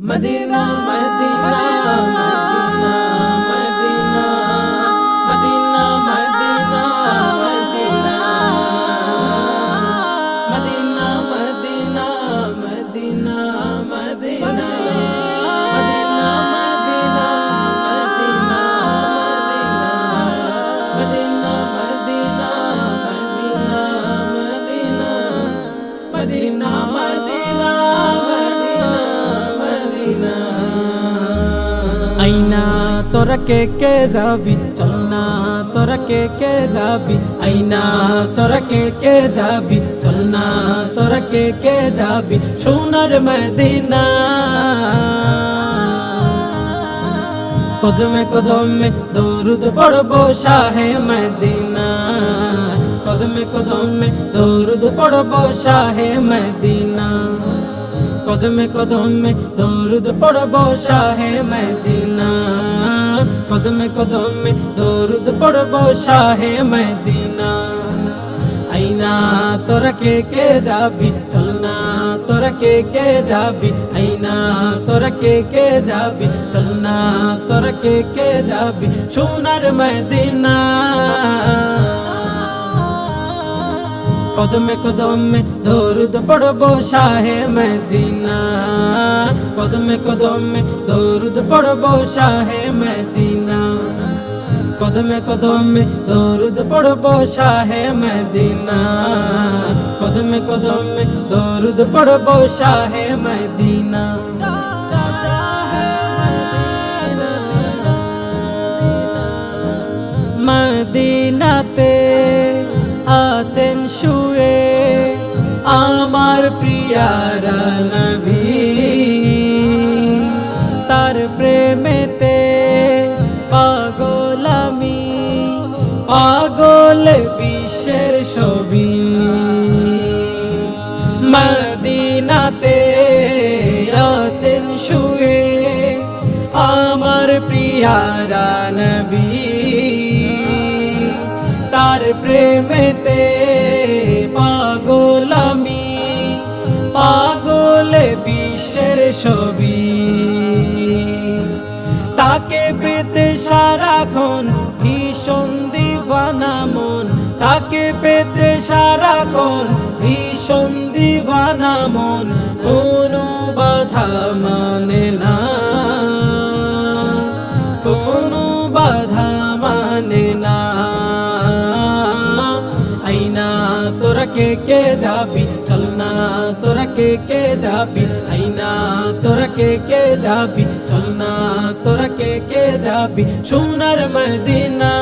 Medina Madina Madina Madina Madina Madina Madina Madina Madina Madina Madina আইনা, তোরা কে কে যাবি? চল না, তোরা কে কে যাবি? আইনা, তোরা কে কে যাবি? চল না, তোরা কে কে যাবি? সোনার মদিনা। কদমে কদমে দৌরুদ পড়ব শাহে মদিনা। কদমে কদমে দৌরুদ পড়ব শাহে মদিনা। কদমে কদমে দৌরুদ পড়ব শাহে মদিনা। কদমে কদমে দৌরুদ পড়ব শাহে মদিনা। আইনা তোরা কে কে যাবি? চল না তোরা কে কে যাবি? আইনা তোরা কে কে যাবি? চল না তোরা কে কে যাবি? সোনার মদিনা। কদমে কদমে দৌরুদ পড়ব শাহে মদিনা কদমে কদমে দৌরুদ পড়ব শাহে মদিনা কদমে কদমে দৌরুদ পড়ব শাহে মদিনা কদমে কদমে দৌরুদ পড়ব শাহে মদিনা আমার প্রিয়ারা নবী, তার প্রেমেতে পাগল আমি, পাগল বিশ্বের ছবি। মদিনাতে আছেন শুয়ে আমার প্রিয়ারা নবী, তার প্রেমেতে ছবি। তাকে পেতে সারাক্ষণ ভীষণ দিবানা মন। তাকে পেতে সারাক্ষণ ভীষণ দিবানা মন। কোনো বাধা মানে কে কে যাবি? চল না তোরা কে কে যাবি? আইনা তোরা কে কে যাবি? চল না তোরা কে কে যাবি? সোনার মদিনা।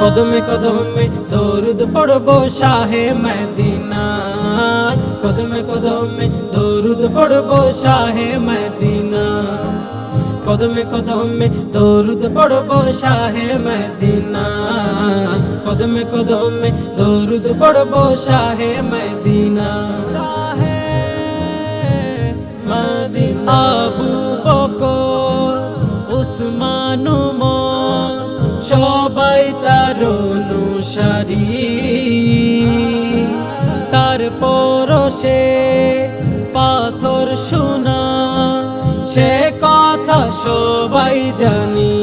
কদমে কদমে দৌরুদ পড়ব শাহে মদিনা। কদমে কদমে দৌরুদ পড়ব শাহে মদিনা। কদমে কদমে দৌরুদ পড়ব শাহে মদিনা। কদমে কদমে দৌরুদ পড়ব শাহে মদিনা। শাহে মদিনা। আবু বকর, উসমান সবাই তার অনুসারী। তার পরশে পাথর শোনা সে কথা সবাই জানি।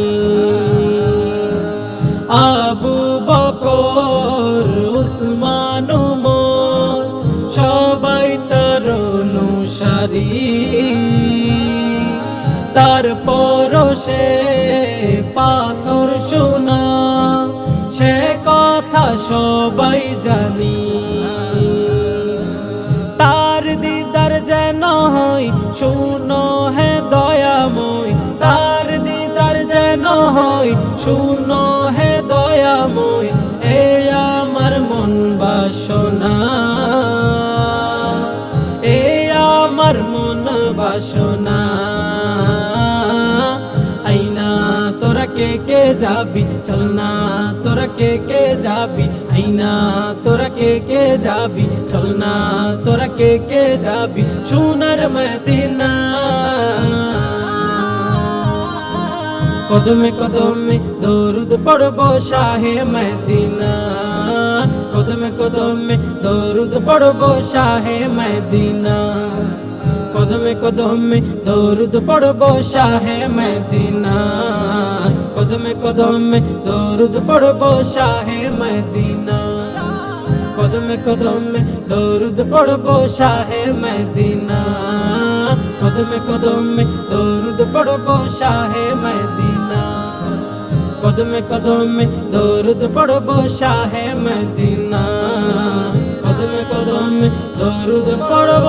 আবু বকর, উসমান সবাই তার অনুসারী। তার সে পাথর শোনা সে কথা সবাই জানি। তার দিদার যেন হয়, শুনো হে দয়াময় শুনো হে দয়াময় এ আমার মন বাসনা। এ আমার মন বাসনা। আইনা তোরা কে কে যাবি, চল না তোরা কে কে যাবি। আইনা তোরা কে কে যাবি, চল না তোরা কে কে যাবি। সোনার মদিনা কদমে কদমে দরুদ পড়ব শাহে মদিনা। কদমে কদমে দরুদ পড়ব শাহে মদিনা। কদমে কদমে দরুদ পড়ব শাহে মদিনা। কদমে কদমে দরুদ পড়ব শাহে মদিনা। কদমে কদমে দরুদ পড়ব শাহে মদিনা। কদমে কদমে দরুদ পড়ব শাহে মদিনা। কদমে কদমে দরুদ পড়ব শাহে মদিনা কদমে কদমে দরুদ পড়ব